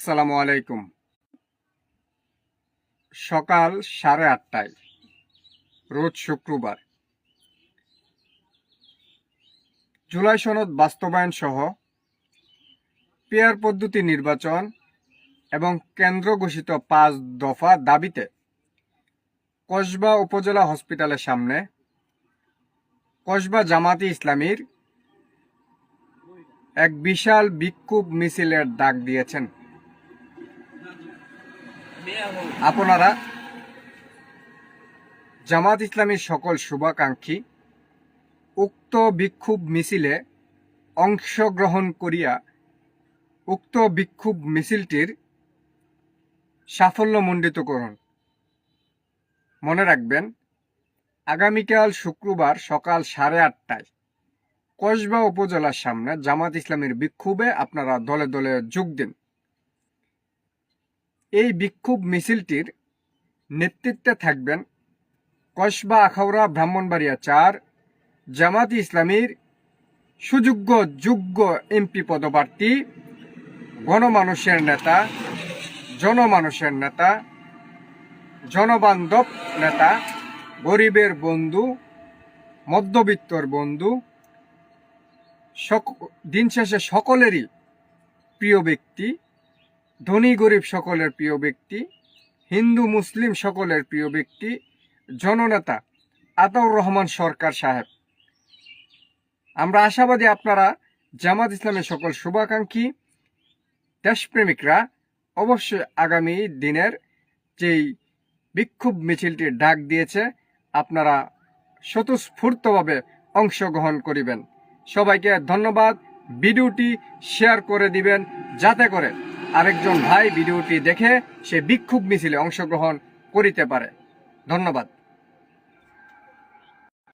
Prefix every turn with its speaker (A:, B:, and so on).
A: আসসালামু আলাইকুম। সকাল সাড়ে আটটায়, রোজ শুক্রবার। জুলাই সনদ বাস্তবায়ন সহ পেয়ার পদ্ধতি নির্বাচন এবং কেন্দ্র ঘোষিত পাঁচ দফা দাবিতে কসবা উপজেলা হসপিটালের সামনে কসবা জামাতি ইসলামীর এক বিশাল বিক্ষোভ মিছিলের ডাক দিয়েছেন। আপনারা জামাত ইসলামীর সকল শুভাকাঙ্ক্ষী, উক্ত বিক্ষোভ মিছিলে অংশগ্রহণ করিয়া উক্ত বিক্ষোভ মিছিলটির সাফল্যমণ্ডিত করুন। মনে রাখবেন, আগামীকাল শুক্রবার সকাল সাড়ে আটটায় কসবা উপজেলার সামনে জামাত ইসলামের বিক্ষোভে আপনারা দলে দলে যোগ দিন। এই বিক্ষোভ মিছিলটির নেতৃত্বে থাকবেন কসবা আখাউড়া ব্রাহ্মণবাড়িয়া চার জামাত ইসলামীর সুযোগ্য যোগ্য এমপি পদপ্রার্থী, গণমানুষের নেতা, জনমানুষের নেতা, জনবান্ধব নেতা, গরিবের বন্ধু, মধ্যবিত্তর বন্ধু, সক- দিন শেষে সকলেরই প্রিয় ব্যক্তি ধনী গরিব সকলের প্রিয় ব্যক্তি, হিন্দু মুসলিম সকলের প্রিয় ব্যক্তি, জননেতা আতাউর রহমান সরকার সাহেব। আমরা আশাবাদী আপনারা জামাত ইসলামের সকল শুভাকাঙ্ক্ষী, দেশপ্রেমিকরা অবশ্যই আগামী দিনের যেই বিক্ষোভ মিছিলটির ডাক দিয়েছে, আপনারা স্বতঃস্ফূর্তভাবে অংশগ্রহণ করিবেন। সবাইকে ধন্যবাদ। ভিডিওটি শেয়ার করে দিবেন, যাতে করে আরেকজন ভাই ভিডিওটি দেখে সে বিক্ষোভ মিছিলে অংশগ্রহণ করিতে পারে। ধন্যবাদ।